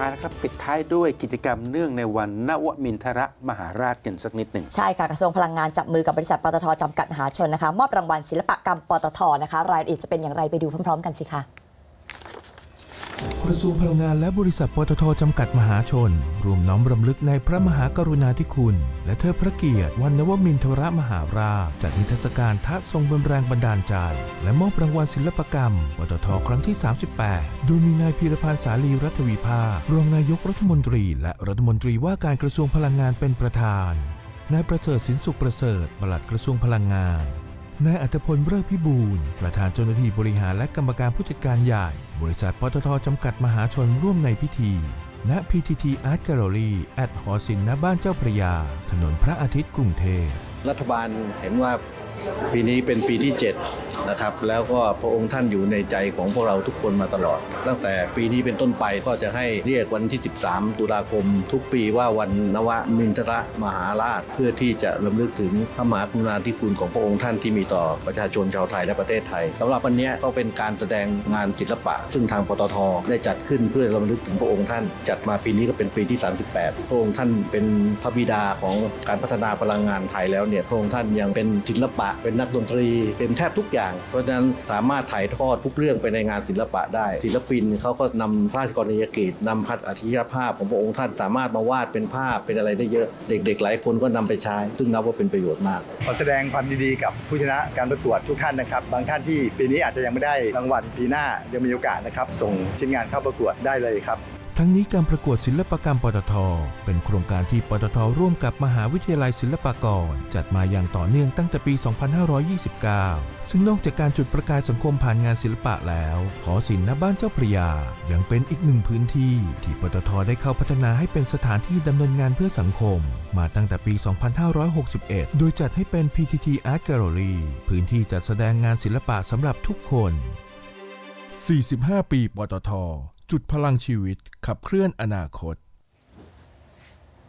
เอานะครับปิดท้ายด้วยกิจกรรมเนื่องในวันนวมินทรมหาราชกันสักนิดหนึ่ง ใช่ค่ะ กระทรวงพลังงานจับมือกับบริษัทปตทจำกัดมหาชนนะคะ มอบรางวัลศิลปกรรมปตทนะคะ รายละเอียดจะเป็นอย่างไรไปดูพร้อม ๆ กันสิคะ ระทรวงพลังงานและบริษัทปตทจำกัดมหาชน รวมน้อมรำลึกในพระมหากรุณาธิคุณ และเทิดพระเกียรติวันนวมินทรมหาราชจัดนิทรรศการทะทรงเป็นแรงบันดาลใจ และมอบรางวัลศิลปกรรมปตทครั้งที่ 38 โดยมีนายพีรพันธ์สาลีรัฐวิภารองนายกรัฐมนตรี และรัฐมนตรีว่าการกระทรวงพลังงานเป็นประธานนายประเสริฐสินสุขประเสริฐปลัดกระทรวงพลังงาน นายอัตพลเลิกพิบูลประธานเจ้าหน้าที่บริหารและกรรมการผู้จัดการใหญ่ บริษัทปตทจำกัดมหาชนร่วมในพิธี ณ PTT Art Gallery แอดหอศิลป์ณบ้านเจ้าพระยา ถนนพระอาทิตย์กรุงเทพ รัฐบาลเห็นว่าปีนี้เป็นปีที่ 7 นะครับ แล้วก็พระองค์ท่านอยู่ในใจของพวกเราทุกคนมาตลอด ตั้งแต่ปีนี้เป็นต้นไปก็จะให้เรียกวันที่ 13 ตุลาคม ทุกปีว่าวันนวมินทรมหาราช เพื่อที่จะรำลึกถึงพระมหากรุณาธิคุณของพระองค์ท่านที่มีต่อประชาชนชาวไทยและประเทศไทยสำหรับวันนี้ก็เป็นการแสดงงานศิลปะ ซึ่งทางปตทได้จัดขึ้นเพื่อรำลึกถึงพระองค์ท่าน จัดมาปีนี้ก็เป็นปีที่ 38 พระองค์ท่านเป็นพระบิดาของการพัฒนาพลังงานไทยแล้วเนี่ยพระองค์ท่านยังเป็นศิลปะ เป็นนักดนตรี เป็นแทบทุกอย่างเพราะฉะนั้นสามารถถ่ายทอดทุกเรื่องไปในงานศิลปะได้ ศิลปินเขาก็นำพระราชกรณียกิจนำพัฒอัจฉริยภาพของพระองค์ท่านสามารถมาวาดเป็นภาพเป็นอะไรได้เยอะ เด็ก ๆ หลายคนก็นำไปใช้ ซึ่งนับว่าเป็นประโยชน์มาก ขอแสดงความยินดีกับผู้ชนะการประกวดทุกท่านนะครับ บางท่านที่ปีนี้อาจจะยังไม่ได้รางวัลปีหน้ายังมีโอกาสนะครับส่งชิ้นงานเข้าประกวดได้เลยครับ ทั้งนี้การประกวดศิลปกรรมปตท เป็นโครงการที่ปตทร่วมกับมหาวิทยาลัยศิลปากร จัดมาอย่างต่อเนื่องตั้งแต่ปี 2529 ซึ่งนอกจากการจุดประกายสังคมผ่านงานศิลปะแล้ว หอศิลป์ณบ้านเจ้าพระยา ยังเป็นอีกหนึ่งพื้นที่ ที่ปตทได้เข้าพัฒนาให้เป็นสถานที่ดำเนินงานเพื่อสังคม มาตั้งแต่ปี 2561 โดยจัดให้เป็น PTT Art Gallery พื้นที่จัดแสดงงานศิลปะสำหรับทุกคน 45 ปีปตท จุดพลังชีวิตขับเคลื่อนอนาคต